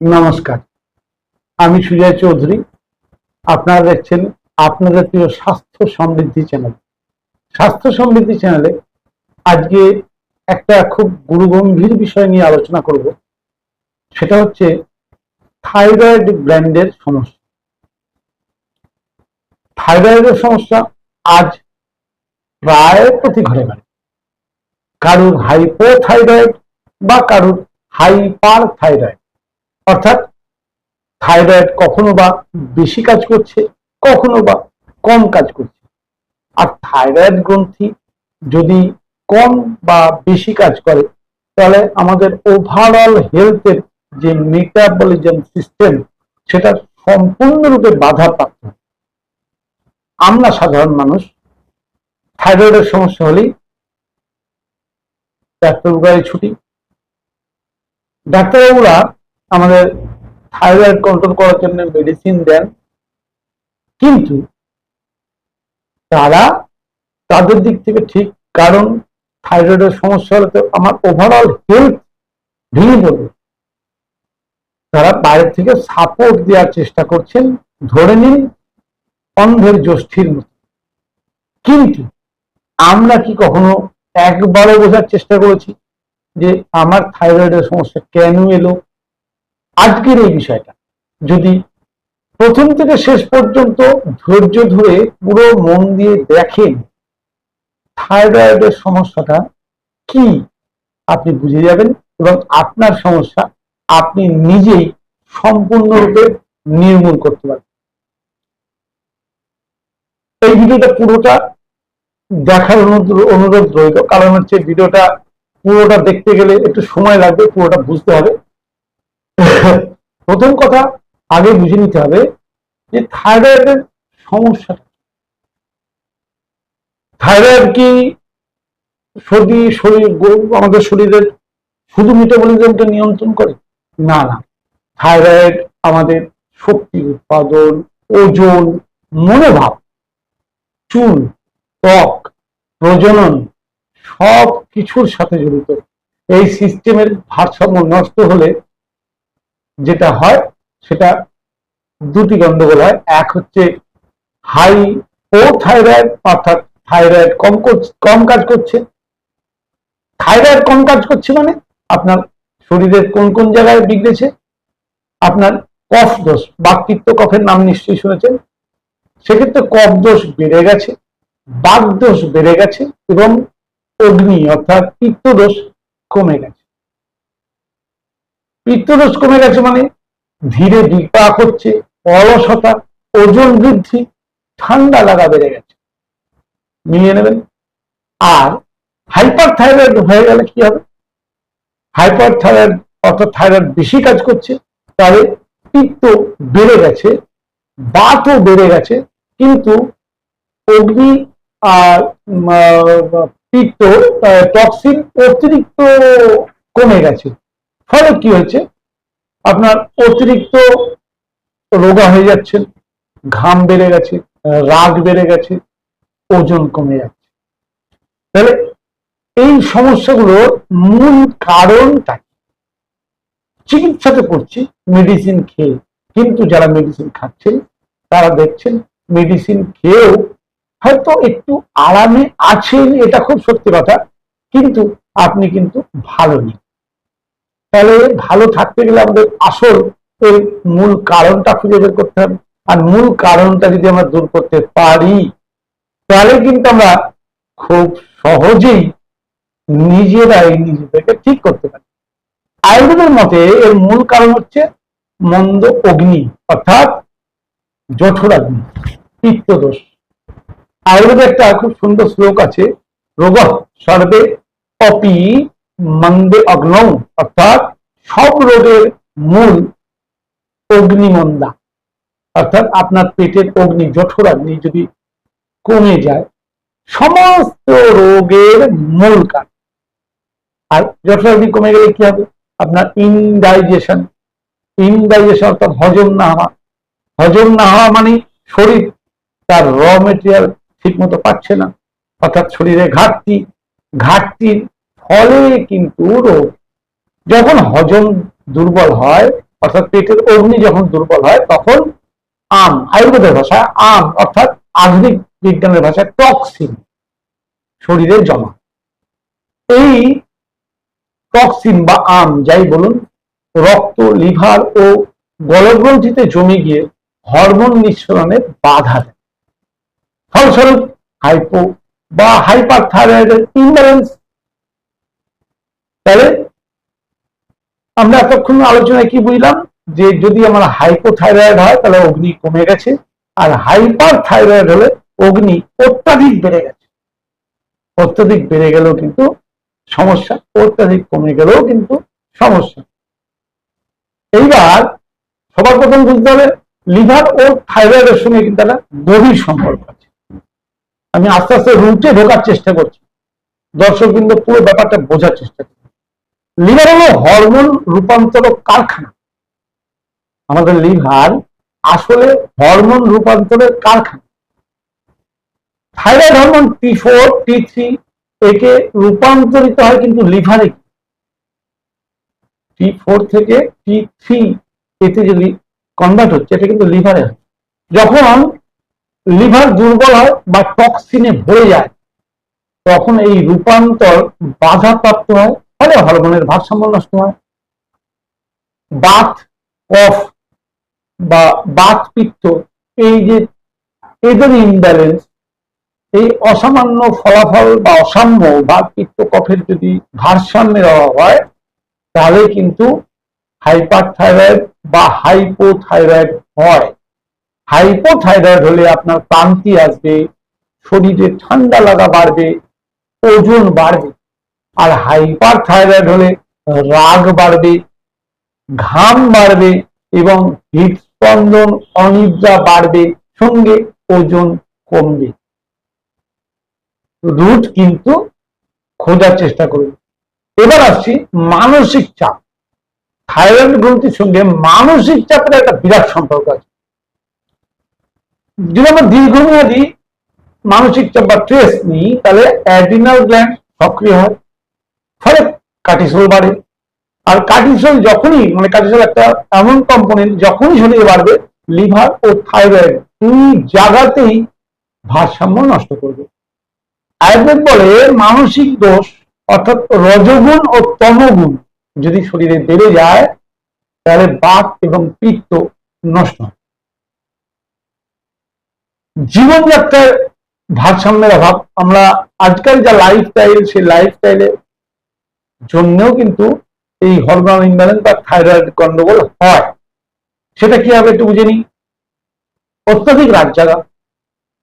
নমস্কার। আমি সুজয় চৌধুরী। আপনারা দেখছেন আপনাদের প্রিয় স্বাস্থ্য সমৃদ্ধি চ্যানেল। স্বাস্থ্য সমৃদ্ধি চ্যানেলে আজকে একটা খুব গুরুগম্ভীর বিষয় নিয়ে আলোচনা করব। সেটা হচ্ছে থাইরয়েড গ্ল্যান্ডের সমস্যা। থাইরয়েডের সমস্যা আজ প্রায় প্রতি ঘরে ঘরে। কারুর হাইপোথাইরয়েড বা কারুর হাইপার থাইরয়েড অর্থাৎ থাইরয়েড কখনো বা বেশি কাজ করছে, কখনো বা কম কাজ করছে আর থাইরয়েড গ্রন্থি যদি কম বা বেশি কাজ করে, তাহলে আমাদের ওভারঅল হেলথের যে মেটাবলিজম সিস্টেম সেটা সম্পূর্ণরূপে বাধাপ্রাপ্ত। আমরা সাধারণ মানুষ, থাইরয়েডের সমস্যা হলেই ডাক্তারবাবুরাই ছুটি ডাক্তারবাবুরা আমাদের থাইরয়েড কন্ট্রোল করার জন্য মেডিসিন দেন। কিন্তু তারা তাদের দিক থেকে ঠিক, কারণ থাইরয়েডের সমস্যা হলে তো আমার ওভারঅল হেলথ ভেঙে পড়বে। তারা বাইরে থেকে সাপোর্ট দেওয়ার চেষ্টা করছেন, ধরে নিন অন্ধের জ্যোষ্ঠীর মতো। কিন্তু আমরা কি কখনো একবারও বোঝার চেষ্টা করেছি যে আমার থাইরয়েডের সমস্যা কেন এলো? আজকের এই বিষয়টা। যদি প্রথম থেকে শেষ পর্যন্ত ধৈর্য ধরে পুরো মন দিয়ে দেখেন থাইরয়েডের সমস্যাটা কি, আপনি বুঝে যাবেন এবং আপনার সমস্যা আপনি নিজেই সম্পূর্ণরূপে নির্মূল করতে পারবেন। এই ভিডিওটা পুরোটা দেখার অনুরোধ রইল। কারণ হচ্ছে ভিডিওটা পুরোটা দেখতে গেলে একটু সময় লাগবে, পুরোটা বুঝতে হবে। প্রথম কথা আগে বুঝে নিতে হবে যে থাইরয়েডের সমস্যাটা থাইরয়েড কি শরীর শরীর আমাদের শরীরের শুধু মেটাবলিজমকে নিয়ন্ত্রণ করে? না না। থাইরয়েড আমাদের শক্তি, উৎপাদন, ওজন, মনোভাব, চুল, ত্বক, প্রজনন সব কিছুর সাথে জড়িত। এই সিস্টেমের ভারসাম্য নষ্ট হলে যেটা হয়, সেটা দুটি গন্ডগোল হয়। এক হচ্ছে হাই ও থাইরয়েড অর্থাৎ থাইরয়েড কম কম কাজ করছে। থাইরয়েড কম কাজ করছে মানে আপনার শরীরের কোন কোন জায়গায় বিগড়েছে? আপনার কফ দোষ বাকৃত্ব কফের নাম নিশ্চয়ই শুনেছেন? সেক্ষেত্রে কফ দোষ বেড়ে গেছে, বাক দোষ বেড়ে গেছে এবং অগ্নি, অর্থাৎ পিত্ত দোষ কমে গেছে। পিত্তদোষ কমে গেছে মানে ধীরে বিপাক হচ্ছে, অলসতা, ওজন বৃদ্ধি, ঠান্ডা লাগা বেড়ে গেছে। মিলিয়ে নেবেন। আর হাইপার থাইরয়েড হয়ে গেলে কি হবে? হাইপার থাইরয়েড অর্থাৎ থাইরয়েড বেশি কাজ করছে তাহলে পিত্ত বেড়ে গেছে, বাতও বেড়ে গেছে, কিন্তু অগ্নি আর পিত্ত টক্সিন অতিরিক্ত কমে গেছে। ফলে কি হয়েছে? আপনার অতিরিক্ত রোগা হয়ে যাচ্ছেন ঘাম বেড়ে গেছে, রাগ বেড়ে গেছে, ওজন কমে যাচ্ছে। তাহলে এই সমস্যাগুলোর মূল কারণটা কি? চিকিৎসাতে করছি মেডিসিন খেয়ে। কিন্তু যারা মেডিসিন খাচ্ছেন, তারা দেখছেন মেডিসিন খেয়েও হয়তো একটু আরামে আছেন, এটা খুব সত্যি কথা, কিন্তু আপনি কিন্তু ভালো নেই। তাহলে ভালো থাকতে গেলে আমাদের আসল এর মূল কারণটা খুঁজে বের করতে হবে। আর মূল কারণটা যদি আমরা দূর করতে পারি, তাহলে কিন্তু আমরা খুব সহজেই নিজেরাই নিজেদেরকে ঠিক করতে পারি। আয়ুর্বেদের মতে এর মূল কারণ হচ্ছে মন্দ অগ্নি, অর্থাৎ জঠরাগ্নি পিত্তদোষ। আয়ুর্বেদে একটা খুব সুন্দর শ্লোক আছে, রোগ সর্বে অপি মন্দে অগ্নৌ, অর্থাৎ সব রোগের মূল অগ্নিমন্দা। অর্থাৎ আপনার পেটের অগ্নি জঠরাগ্নি যদি কমে যায়, সমস্ত রোগের মূল কারণ। আর জঠরাগ্নি কমে গেলে কি হবে? আপনার ইনডাইজেশন ইনডাইজেশন অর্থাৎ হজম না হওয়া। হজম না হওয়া মানে শরীর, তার র মেটেরিয়াল ঠিক মতো পাচ্ছে না। অর্থাৎ শরীরে ঘাটতি, ঘাটতির ফলে কিন্তু রোগ। যখন হজম দুর্বল হয়, অর্থাৎ পেটের অগ্নি যখন দুর্বল হয়, তখন আম, আয়ুর্বেদের ভাষায় আম, অর্থাৎ আধুনিক বিজ্ঞানের ভাষায় টক্সিন, শরীরে জমা। এই টক্সিন বা আম, যাই বলুন, রক্ত, লিভার ও গলগ্রন্থিতে জমে গিয়ে হরমোন নিঃসরণে বাধা দেয়। ফলস্বরূপ, হাইপো বা হাইপার থাইরয়েডের ইমব্যালেন্স তাহলে আমরা এতক্ষণ আলোচনায় কি বুঝলাম? যে যদি আমার হাইপোথাইরয়েড হয়, তাহলে অগ্নি কমে গেছে। আর হাইপার থাইরয়েড হলে অগ্নি অত্যাধিক বেড়ে গেছে। অত্যাধিক বেড়ে গেলেও কিন্তু সমস্যা, অত্যাধিক কমে গেলেও কিন্তু সমস্যা। এইবার সবার প্রথম বুঝতে হবে, লিভার ও থাইরয়েডের সঙ্গে কিন্তু একটা গভীর সম্পর্ক আছে। আমি আস্তে আস্তে রুটে ঢোকার চেষ্টা করছি। দর্শক কিন্তু পুরো ব্যাপারটা বোঝার চেষ্টা করছি। লিভার হলো হরমোন রূপান্তরক কারখানা। আমাদের লিভার আসলে হরমোন রূপান্তরের কারখানা। Thyroid hormone T four, T three একে রূপান্তরিত হয় কিন্তু লিভারে। টি ফোর থেকে টি থ্রি এতে যদি কনভার্ট হচ্ছে, এটা কিন্তু লিভারে হয়। যখন লিভার দুর্বল হয় বা টক্সিনে ভরে যায়, তখন এই রূপান্তর বাধাপ্রাপ্ত হয় ফলে হরমোনের ভারসাম্য নষ্ট হয়। বাত, কফ বা বাত পিত্ত, এই যে এদের ইমব্যালেন্স এই অসামান্য ফলাফল বা অসাম্য বা পিত্ত, কফের যদি ভারসাম্যের অভাব হয়, তাহলে কিন্তু হাইপার থাইরয়েড বা হাইপোথাইরয়েড হয়। হাইপোথাইরয়েড হলে আপনার ক্লান্তি আসবে, শরীরে ঠান্ডা লাগা বাড়বে, ওজন বাড়বে। আর হাইপার থাইরয়েড হলে রাগ বাড়বে, ঘাম বাড়বে এবং হৃদস্পন্দন অনিদ্রা বাড়বে, সঙ্গে ওজন কমবে। রুট কিন্তু খোঁজার চেষ্টা করবে। এবার আসছি মানসিক চাপ। থাইরয়েড গ্রন্থির সঙ্গে মানসিক চাপের একটা বিরাট সম্পর্ক আছে। যদি আমরা দীর্ঘমেয়াদী মানসিক চাপ বা স্ট্রেস নিই, তাহলে অ্যাডিনাল গ্ল্যান্ড সক্রিয় হয় ফলে কার্টিসল বাড়ে। আর কার্টিসল যখনই মানে কার্টিসল একটা এমন কম্পোনেন্ট যখনই শরীরে বাড়বে, লিভার ও থাইরয়েড দুই জায়গাতেই ভারসাম্য নষ্ট করবে। আয়ুর্বেদ বলে মানসিক দোষ, অর্থাৎ রজগুণ ও তমগুণ যদি শরীরে বেড়ে যায়, তাহলে বাত এবং পিত্ত নষ্ট হয়। জীবনযাত্রার ভারসাম্যের অভাব, আমরা আজকাল যা লাইফস্টাইল সেই লাইফস্টাইলের জন্যও কিন্তু এই হরমোন ইমব্যালেন্স বা থাইরয়েড গন্ডগোল হয়। সেটা কি হবে একটু বুঝে নিই? অত্যাধিক রাত জাগা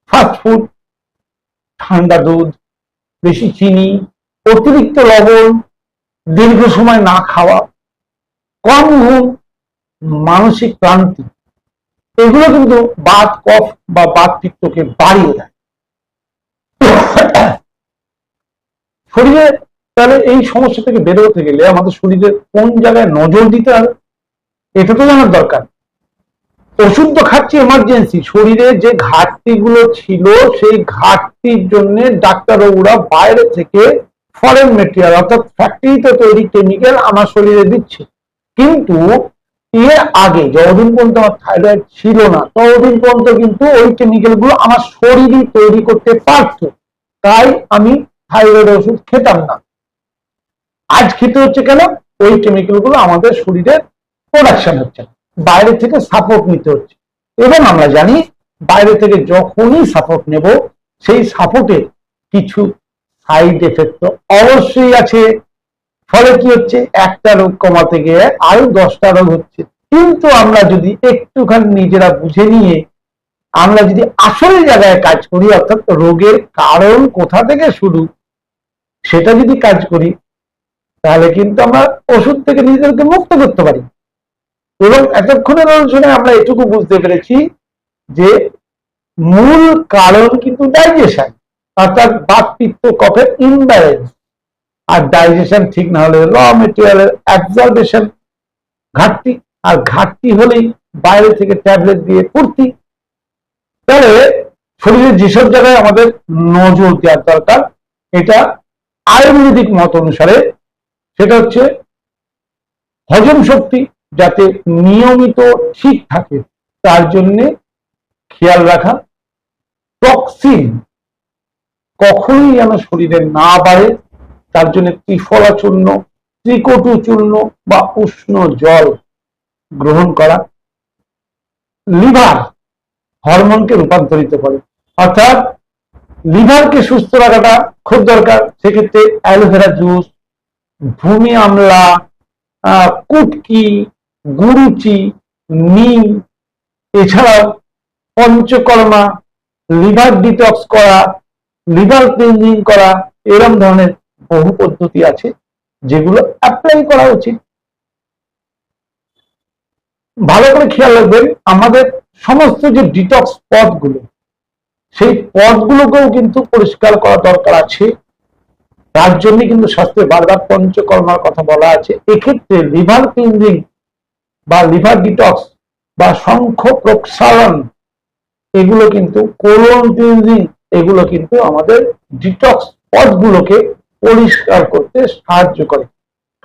ফাস্ট ফুড ঠান্ডা দুধ, বেশি চিনি, অতিরিক্ত লবণ, দীর্ঘ সময় না খাওয়া, কম ঘুম, মানসিক ক্লান্তি, এগুলো কিন্তু বাত, কফ বা বাত পিত্তকে বাড়িয়ে দেয়। শরীরে তাহলে এই সমস্যা থেকে বেরোতে গেলে আমাদের শরীরে কোন জায়গায় নজর দিতে হবে, এটা তো জানার দরকার। ওষুধ তো খাচ্ছি এমার্জেন্সি শরীরে যে ঘাটতিগুলো ছিল, সেই ঘাটতির জন্য ডাক্তারবাবুরা বাইরে থেকে ফরেন মেটেরিয়াল অর্থাৎ ফ্যাক্টরিতে তৈরি কেমিক্যাল আমার শরীরে দিচ্ছে। কিন্তু এর আগে যতদিন পর্যন্ত আমার থাইরয়েড ছিল না, ততদিন পর্যন্ত কিন্তু ওই কেমিক্যালগুলো আমার শরীরই তৈরি করতে পারত। তাই আমি থাইরয়েড ওষুধ খেতাম না। আজ খেতে হচ্ছে কেন? ওই কেমিক্যালগুলো আমাদের শরীরের প্রোডাকশন হচ্ছে বাইরে থেকে সাপোর্ট নিতে হচ্ছে। এবং আমরা জানি, বাইরে থেকে যখনই সাপোর্ট নেব, সেই সাপোর্টের কিছু সাইড এফেক্ট তো অবশ্যই আছে। ফলে কি হচ্ছে? একটা রোগ কমাতে গিয়ে আরও দশটা রোগ হচ্ছে। কিন্তু আমরা যদি একটুখানি নিজেরা বুঝে নিয়ে, আমরা যদি আসল জায়গায় কাজ করি, অর্থাৎ রোগের কারণ কোথা থেকে শুরু, সেটা যদি কাজ করি তাহলে কিন্তু আমরা ওষুধ থেকে নিজেদেরকে মুক্ত করতে পারি। এবং এতক্ষণের আলোচনায় আমরা এটুকু বুঝতে পেরেছি যে মূল কারণ কিন্তু ডাইজেশন অর্থাৎ বাত পিত্ত কফের ইমব্যালেন্স আর ডাইজেশন ঠিক না হলে র মেটেরিয়ালের অ্যাবজর্বেশন ঘাটতি, আর ঘাটতি হলেই বাইরে থেকে ট্যাবলেট দিয়ে পূর্তি তাহলে শরীরের যেসব জায়গায় আমাদের নজর দেওয়ার দরকার, এটা আয়ুর্বেদিক মত অনুসারে সেটা হচ্ছে হজম শক্তি যাতে নিয়মিত ঠিক থাকে, তার জন্য খেয়াল রাখা টক্সিন কখনোই যেন শরীরে না বাড়ে, তার জন্য ত্রিফলা চূর্ণ ত্রিকটু চূর্ণ বা উষ্ণ জল গ্রহণ করা। লিভার হরমোনকে রূপান্তরিত করে। অর্থাৎ লিভারকে সুস্থ রাখাটা খুব দরকার। সেক্ষেত্রে অ্যালোভেরা জুস ভূমি আমলা কুটকি, গুরুচি নি এছাড়াও পঞ্চকর্মা লিভার ডিটক্স করা লিভার ক্লিনজিং করা এরকম ধরনের বহু পদ্ধতি আছে যেগুলো অ্যাপ্লাই করা উচিত। ভালো করে খেয়াল রাখবেন, আমাদের সমস্ত যে ডিটক্স পথগুলো সেই পথগুলোকেও কিন্তু পরিষ্কার করা দরকার আছে। তার জন্য কিন্তু শাস্ত্রে বারবার পঞ্চকর্মার কথা বলা আছে। এক্ষেত্রে লিভার ক্লিনজিং বা লিভার ডিটক্স বা শঙ্খ প্রক্ষালন এগুলো কিন্তু কোলন ক্লিনজিং, এগুলো কিন্তু আমাদের ডিটক্স পথগুলোকে পরিষ্কার করতে সাহায্য করে।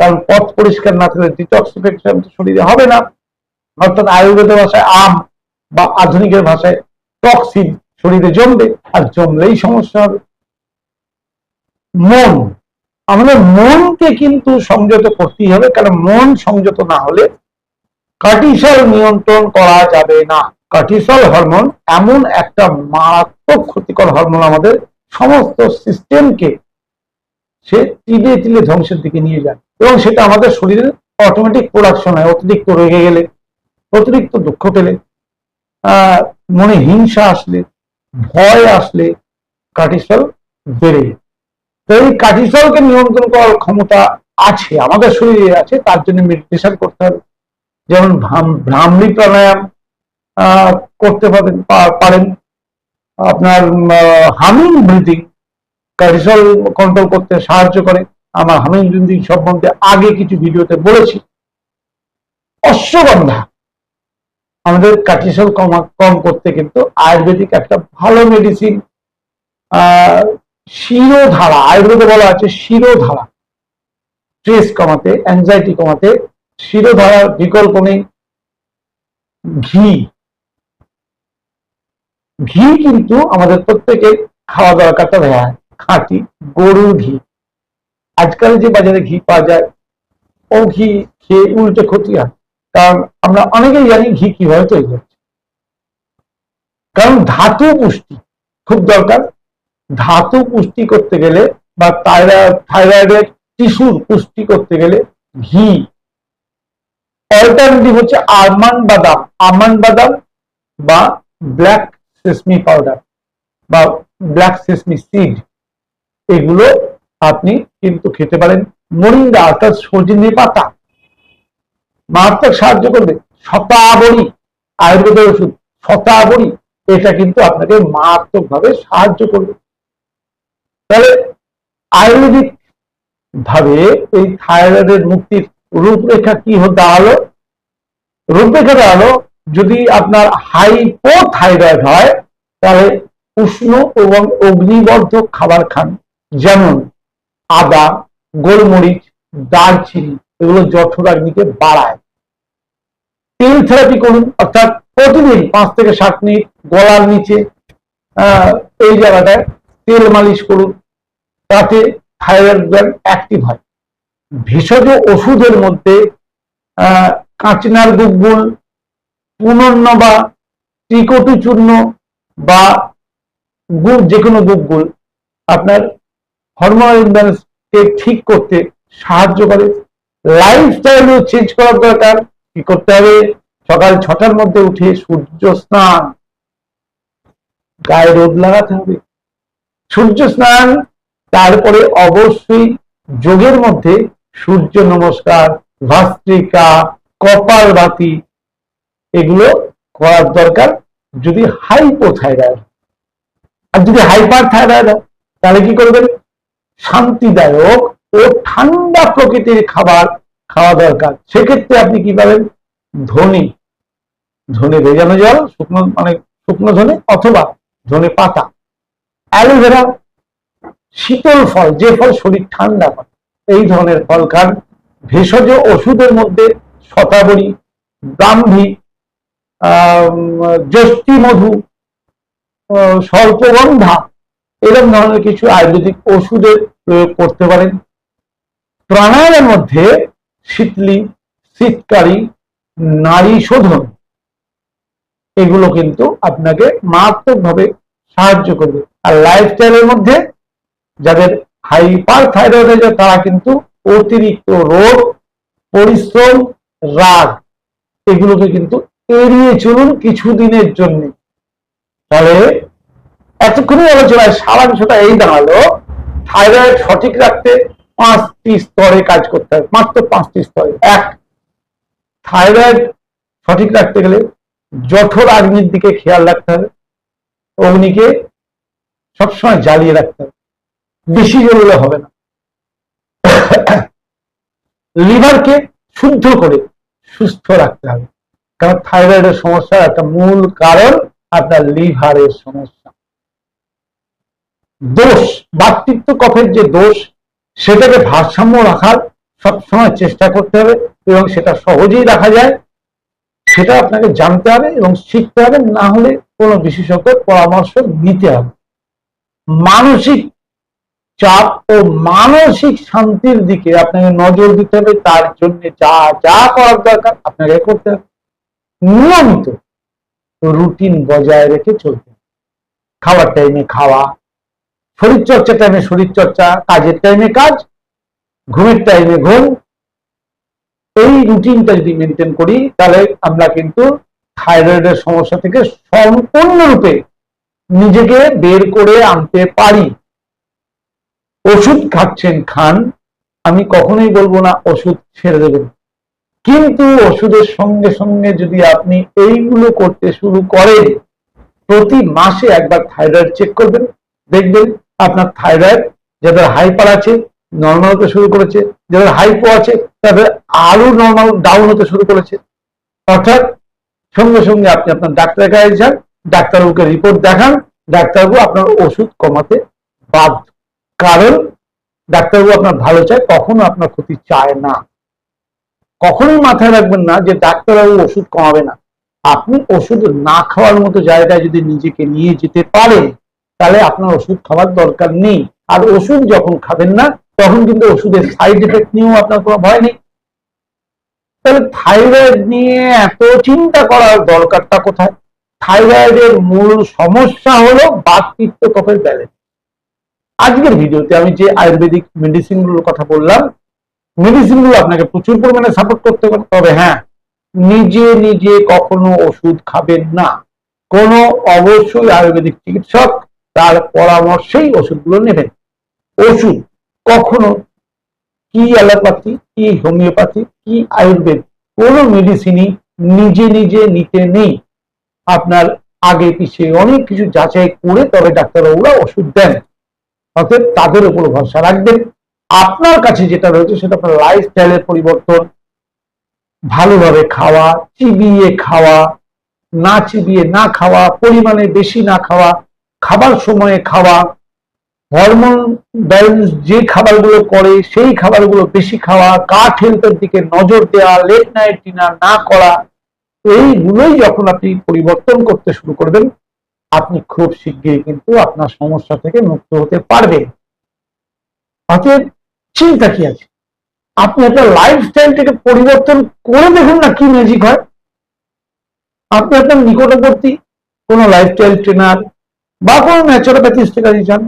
কারণ পথ পরিষ্কার না থাকলে ডিটক্সিফিকেশন শরীরে হবে না। অর্থাৎ আয়ুর্বেদের ভাষায় আম বা আধুনিকের ভাষায় টক্সিন শরীরে জমবে, আর জমলেই সমস্যা হবে। মন। আমাদের মনকে কিন্তু সংযত করতেই হবে কারণ মন সংযত না হলে কার্টিসল নিয়ন্ত্রণ করা যাবে না। কার্টিসল হরমোন এমন একটা মারাত্মক ক্ষতিকর হরমোন আমাদের সমস্ত সিস্টেমকে সে তিলে তিলে ধ্বংসের দিকে নিয়ে যায় এবং সেটা আমাদের শরীরের অটোমেটিক প্রোডাকশন হয়, অতিরিক্ত রেগে গেলে, অতিরিক্ত দুঃখ পেলে মনে হিংসা আসলে, ভয় আসলে কার্টিসল বেড়ে যায়। এই কার্টিসলকে নিয়ন্ত্রণ করার ক্ষমতা আছে, আমাদের শরীরে আছে, তার জন্য মেডিটেশন করতে হবে। যেমন ভ্রাম- ভ্রামরি প্রাণায়াম করতে পারেন পারেন। আপনার হামিং ব্রিদিং কার্টিসল কন্ট্রোল করতে সাহায্য করে। আমার হামিং ব্রিদিং সম্বন্ধে আগে কিছু ভিডিওতে বলেছি। অশ্বগন্ধা, আমাদের কার্টিসল কম কম করতে কিন্তু আয়ুর্বেদিক একটা ভালো মেডিসিন শিরোধারা, আয়ুর্বেদে বলা আছে শিরোধারা। স্ট্রেস কমাতে অ্যাংজাইটি কমাতে শিরোধারার বিকল্প নেই। ঘি। ঘি কিন্তু আমাদের প্রত্যেকের খাওয়া দরকারটা দেওয়া হয় খাঁটি, গরুর ঘি। আজকাল যে বাজারে ঘি পাওয়া যায়, ও ঘি খেয়ে উল্টে ক্ষতি হয়। কারণ আমরা অনেকেই জানি ঘি কীভাবে তৈরি হচ্ছে। কারণ ধাতু পুষ্টি খুব দরকার। ধাতু পুষ্টি করতে গেলে বা থাইরয়েড থাইরয়েডের টিস্যুর পুষ্টি করতে গেলে ঘি। অল্টারনেটিভ হচ্ছে আলমন্ড বাদাম। আমন্ড বাদাম বা ব্ল্যাক সেসমি পাউডার বা ব্ল্যাক সেসমি সিড এগুলো আপনি কিন্তু খেতে পারেন। মরিন্দা অর্থাৎ সজনে পাতা। মারাত্মক সাহায্য করবে। শতাবরী, আয়ুর্বেদের ওষুধ, শতাবরী, এটা কিন্তু আপনাকে মারাত্মক ভাবে সাহায্য করবে। তাহলে আয়ুর্বেদিক ভাবে এই থাইরয়েডের মুক্তির রূপরেখা কি দাঁড়াল। রূপরেখা দাঁড়াল, যদি আপনার হাইপোথাইরয়েড হয়, তাহলে উষ্ণ এবং অগ্নিবর্ধক খাবার খান। যেমন আদা, গোলমরিচ, দারচিনি, এগুলো জঠরাগ্নিকে বাড়ায়। তেল থেরাপি করুন, অর্থাৎ প্রতিদিন পাঁচ থেকে সাত মিনিট গলার নিচে এই জায়গাটায় তেল মালিশ করুন। তাতে থাইরয়েড গ্ল্যান্ড অ্যাক্টিভ হয়। ভেষজ ওষুধের মধ্যে কাঁচনার গুগ্গুল পুনর্নবা ত্রিকটু চূর্ণ বা গুড় যে কোনো গুগ্গুল আপনার হরমোনাল ইমব্যালেন্সকে ঠিক করতে সাহায্য করে। লাইফস্টাইলও চেঞ্জ করার দরকার। কি করতে হবে? সকাল ছটার মধ্যে উঠে সূর্য স্নান। গায়ে রোদ লাগাতে হবে। সূর্য স্নান তারপরে অবশ্যই যোগের মধ্যে সূর্য নমস্কার, ভাস্ত্রিকা, কপাল বাতি, এগুলো করার দরকার যদি হাইপোথাইরয়েড আর যদি হাইপার থাইরয়েড হয়, তাহলে কি করবেন? শান্তিদায়ক ও ঠান্ডা প্রকৃতির খাবার খাওয়া দরকার। সেক্ষেত্রে আপনি কি পাবেন? ধনে। ধনে ভেজানো জল, শুকনো মানে শুকনো ধনে অথবা ধনে পাতা। অ্যালোভেরা শীতল ফল, যে ফল শরীর ঠান্ডা করে, এই ধরনের ফল খান। ভেষজ ওষুধের মধ্যে শতাবরী ব্রাহ্মী জ্যোষ্ঠী মধু স্বল্পগন্ধা এরকম ধরনের কিছু আয়ুর্বেদিক ওষুধের প্রয়োগ করতে পারেন। প্রাণায়ামের মধ্যে শীতলি, শীতকারী, নারী শোধন, এগুলো কিন্তু আপনাকে মারাত্মকভাবে সাহায্য করবে। আর লাইফস্টাইলের মধ্যে যাদের হাইপার থাইরয়েড তারা কিন্তু অতিরিক্ত রোগ, পরিশ্রম, রাগ, এগুলোকে কিন্তু এড়িয়ে চলুন কিছুদিনের জন্য। তাহলে এতক্ষণই আলোচনায় সারাংশটা এই দাঁড়াল থাইরয়েড সঠিক রাখতে পাঁচটি স্তরে কাজ করতে হবে, মাত্র পাঁচটি স্তরে। এক থাইরয়েড সঠিক রাখতে গেলে জঠর আগ্নির দিকে খেয়াল রাখতে হবে, অগ্নিকে সবসময় জ্বালিয়ে রাখতে হবে। বেশি জ্বললে হবে না। লিভারকে শুদ্ধ করে সুস্থ রাখতে হবে। কারণ থাইরয়েডের সমস্যার একটা মূল কারণ আপনার লিভারের সমস্যা। দোষ, বাতৃত্ব কফের যে দোষ, সেটাকে ভারসাম্য রাখার সবসময় চেষ্টা করতে হবে এবং সেটা সহজেই রাখা যায়। সেটা আপনাকে জানতে হবে এবং শিখতে হবে, না হলে কোনো বিশেষজ্ঞের পরামর্শ নিতে হবে। মানসিক চাপ ও মানসিক শান্তির দিকে আপনাকে নজর দিতে হবে। তার জন্য যা যা করার দরকার আপনাকে করতে হবে। নিয়মিত রুটিন বজায় রেখে চলতে খাওয়ার টাইমে খাওয়া শরীর চর্চা টাইমে শরীর চর্চা কাজের টাইমে কাজ, ঘুমের টাইমে ঘুম। এই রুটিনটা যদি মেনটেন করি, তাহলে আমরা কিন্তু থাইরয়েডের সমস্যা থেকে সম্পূর্ণরূপে নিজেকে বের করে আনতে পারি। ওষুধ খাচ্ছেন খান, আমি কখনোই বলব না ওষুধ ছেড়ে দেবেন। কিন্তু ওষুধের সঙ্গে সঙ্গে যদি আপনি এইগুলো করতে শুরু করেন, প্রতি মাসে একবার থাইরয়েড চেক করবেন। দেখবেন আপনার থাইরয়েড, যাদের হাইপার আছে নর্মাল হতে শুরু করেছে, যাদের হাইপো আছে, তাদের আরও নর্মাল ডাউন হতে শুরু করেছে। অর্থাৎ সঙ্গে সঙ্গে আপনি আপনার ডাক্তারের কাছে যান, ডাক্তারবাবুকে রিপোর্ট দেখান, ডাক্তারবাবু আপনার ওষুধ কমাতে বাধ্য কারণ ডাক্তারবাবু আপনার ভালো চায়, কখনো আপনার ক্ষতি চায় না। কখনোই মাথায় রাখবেন না যে ডাক্তারবাবু ওষুধ কমাবে না। আপনি ওষুধ না খাওয়ার মতো জায়গায় যদি নিজেকে নিয়ে যেতে পারেন তাহলে আপনার ওষুধ খাওয়ার দরকার নেই। আর ওষুধ যখন খাবেন না, তখন কিন্তু ওষুধের সাইড এফেক্ট নিয়েও আপনার কোনো ভয় নেই। তাহলে থাইরয়েড নিয়ে এত চিন্তা করার দরকারটা কোথায়? থাইরয়েডের মূল সমস্যা হলো বাতপিত্ত কফের ব্যালেন্স আজকের ভিডিওতে আমি যে আয়ুর্বেদিক মেডিসিনগুলোর কথা বললাম মেডিসিনগুলো আপনাকে প্রচুর পরিমাণে সাপোর্ট করতে পারে। তবে হ্যাঁ নিজে নিজে কখনো ওষুধ খাবেন না। কোনো অবশ্যই আয়ুর্বেদিক চিকিৎসক তার পরামর্শেই ওষুধগুলো নেবেন। ওষুধ, কখনো কি অ্যালোপ্যাথি, কি হোমিওপ্যাথি, কি আয়ুর্বেদ, কোন মেডিসিনই নিজে নিজে নিতে নেই। আপনার আগে পিছিয়ে অনেক কিছু যাচাই করে তবে ডাক্তারবাবুরা ওষুধ দেন। অতএব তাদের উপর ভরসা রাখবেন। আপনার কাছে যেটা রয়েছে সেটা আপনার লাইফস্টাইলের পরিবর্তন, ভালোভাবে খাওয়া, চিবিয়ে খাওয়া, না চিবিয়ে না খাওয়া, পরিমাণে বেশি না খাওয়া, খাবার সময়ে খাওয়া হরমোন ব্যালেন্স যে খাবারগুলো করে সেই খাবারগুলো বেশি খাওয়া কাঠ হেলথের দিকে নজর দেওয়া লেট নাইট ডিনার না করা, এইগুলোই যখন আপনি পরিবর্তন করতে শুরু করবেন আপনি খুব শীঘ্রই কিন্তু আপনার সমস্যা থেকে মুক্ত হতে পারবেন। অতএব চিন্তা কি আছে? আপনি একটা লাইফস্টাইলটাকে পরিবর্তন করে দেখুন না কি ম্যাজিক হয়। আপনি আপনার নিকটবর্তী কোনো লাইফস্টাইল ট্রেনার বা কোনো ন্যাচারোপ্যাথিস্টের কাছে যান।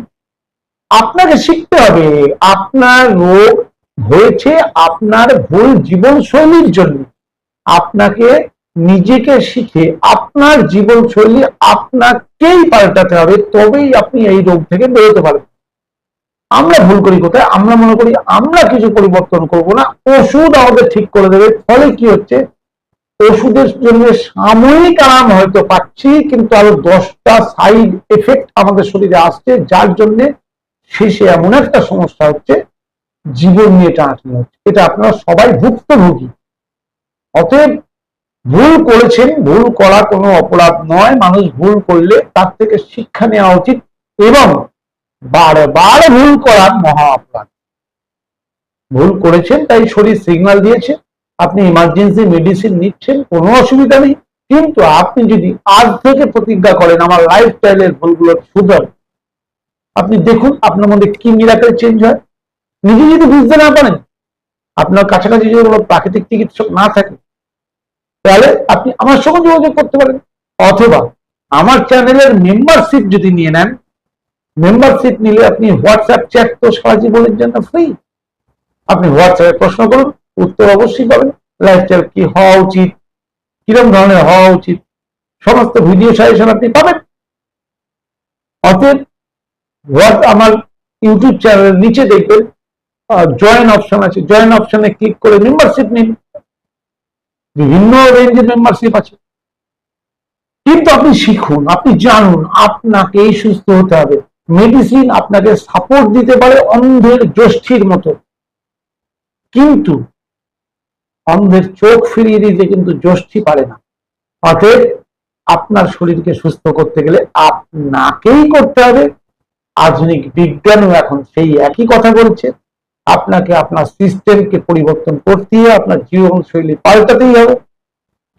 আপনাকে শিখতে হবে আপনার রোগ হয়েছে আপনার ভুল জীবনশৈলীর জন্য। আপনাকে নিজেকে শিখে আপনার জীবনশৈলী আপনাকেই পাল্টাতে হবে, তবেই আপনি এই রোগ থেকে বেরোতে পারবেন। আমরা ভুল করি কোথায়? আমরা মনে করি আমরা কিছু পরিবর্তন করব না, ওষুধ আমাদের ঠিক করে দেবে, ফলে কি হচ্ছে? ওষুধের জন্য সাময়িক আরাম হয়তো পাচ্ছি, কিন্তু আরও দশটা সাইড এফেক্ট আমাদের শরীরে আসছে, যার জন্য শেষে এমন একটা সমস্যা হচ্ছে, জীবন নিয়ে টানাটানি হচ্ছে। এটা আপনারা সবাই ভুক্তভোগী। অতএব ভুল করেছেন, ভুল করা কোনো অপরাধ নয়। মানুষ ভুল করলে তার থেকে শিক্ষা নেওয়া উচিত এবং বারবার ভুল করার মহা অপরাধ। ভুল করেছেন, তাই শরীর সিগন্যাল দিয়েছে। আপনি ইমার্জেন্সি মেডিসিন নিচ্ছেন, কোনো অসুবিধা নেই। কিন্তু আপনি যদি আজ থেকে প্রতিজ্ঞা করেন, আমার লাইফ লাইফস্টাইলের ভুলগুলো শুধরান, আপনি দেখুন আপনার মধ্যে কি মিরাকেল চেঞ্জ হয়। নিজে যদি বুঝতে না পারেন, আপনার কাছাকাছি যদি কোনো প্রাকৃতিক চিকিৎসক না থাকে তাহলে আপনি আমার সঙ্গে যোগাযোগ করতে পারেন। অথবা আমার চ্যানেলের মেম্বারশিপ যদি নিয়ে নেন মেম্বারশিপ নিলে আপনি হোয়াটসঅ্যাপ চ্যাট তো সারা জীবনের জন্য ফ্রি আপনি হোয়াটসঅ্যাপে প্রশ্ন করুন, উত্তর অবশ্যই পাবেন। লাইফস্টাইল কি হওয়া উচিত? কিরম ধরনের হওয়া উচিত? সমস্ত ভিডিও সাজেশন আপনি পাবেন। অতএব হোয়াট আমার ইউটিউব চ্যানেলের নিচে দেখবেন জয়েন অপশন আছে। জয়েন অপশনে ক্লিক করে মেম্বারশিপ নিন। বিভিন্ন রেঞ্জের মেম্বারশিপ আছে। কিন্তু আপনি শিখুন, আপনি জানুন আপনাকেই সুস্থ হতে হবে। মেডিসিন আপনাকে সাপোর্ট দিতে পারে অন্ধের গোষ্ঠীর মতো। কিন্তু অন্ধের চোখ ফিরিয়ে দিতে কিন্তু গোষ্ঠী পারে না। অতএব আপনার শরীরকে সুস্থ করতে গেলে আপনাকেই করতে হবে। আধুনিক বিজ্ঞানও এখন সেই একই কথা বলছে। আপনাকে আপনার সিস্টেমকে পরিবর্তন করতে হবে, আপনার জীবনশৈলী পাল্টাতেই হবে।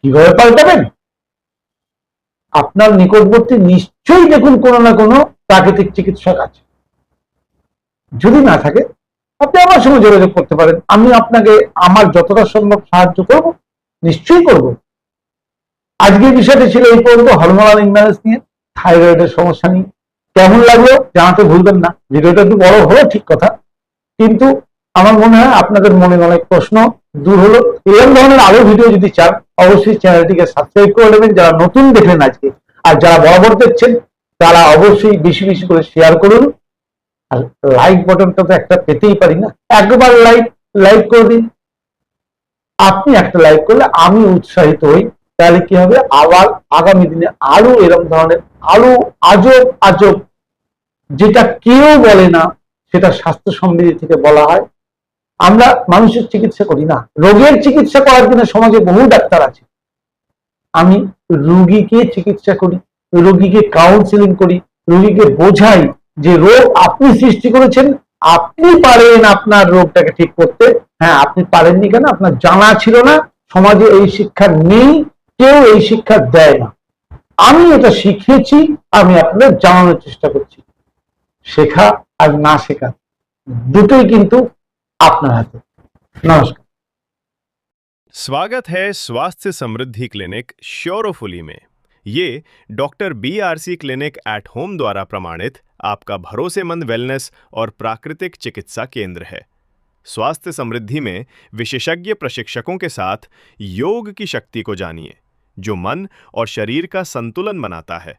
কীভাবে পাল্টাবেন? আপনার নিকটবর্তী নিশ্চয়ই দেখুন কোনো না কোনো প্রাকৃতিক চিকিৎসক আছে। যদি না থাকে, আপনি আমার সঙ্গে যোগাযোগ করতে পারেন। আমি আপনাকে, আমার যতটা সম্ভব সাহায্য করব, নিশ্চয়ই করব। আজকের বিষয়টি ছিল এই পর্যন্ত। হরমোনাল ইমব্যালেন্স নিয়ে, থাইরয়েডের সমস্যা নিয়ে। কেমন লাগল জানাতে ভুলবেন না। ভিডিওটা একটু বড় হলো, ঠিক কথা। কিন্তু আমার মনে হয় আপনাদের মনে অনেক প্রশ্ন দূর হলো। এরকম ধরনের আরও ভিডিও যদি চান, অবশ্যই চ্যানেলটিকে সাবস্ক্রাইব করে নেবেন। যারা নতুন দেখলেন আজকে আর যারা বরাবর দেখছেন, তারা অবশ্যই বেশি বেশি করে শেয়ার করুন। আর লাইক বটনটা তো একটা পেতেই পারি না। একবার লাইক লাইক করে দিন। আপনি একটা লাইক করলে আমি উৎসাহিত হই। তাহলে কি হবে? আবার আগামী দিনে আরও এরকম ধরনের, আরও আজব আজব, যেটা কেউ বলে না সেটা স্বাস্থ্য সমৃদ্ধি থেকে বলা হয়। আমরা মানুষের চিকিৎসা করি না। রোগের চিকিৎসা করার জন্য সমাজে বহু ডাক্তার আছে। আমি রুগীকে চিকিৎসা করি, রোগীকে কাউন্সিলিং করি, রোগীকে বোঝাই যে রোগ আপনি সৃষ্টি করেছেন, আপনি পারেন আপনার রোগটাকে ঠিক করতে। হ্যাঁ আপনি পারেননি কেন? আপনার জানা ছিল না। সমাজে এই শিক্ষা নেই, কেউ এই শিক্ষা দেয় না। আমি এটা শিখেছি আমি আপনাদের জানানোর চেষ্টা করছি। শেখা আর না শেখা দুটোই কিন্তু আপনার হাতে নমস্কার स्वागत है स्वास्थ्य समृद्धि क्लिनिक श्योरोफुली में ये doctor B R C clinic at home द्वारा प्रमाणित आपका भरोसेमंद वेलनेस और प्राकृतिक चिकित्सा केंद्र है स्वास्थ्य समृद्धि में विशेषज्ञ प्रशिक्षकों के साथ योग की शक्ति को जानिए जो मन और शरीर का संतुलन बनाता है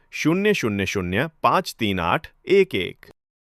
शून्य शून्य शून्य पाँच तीन आठ एक एक।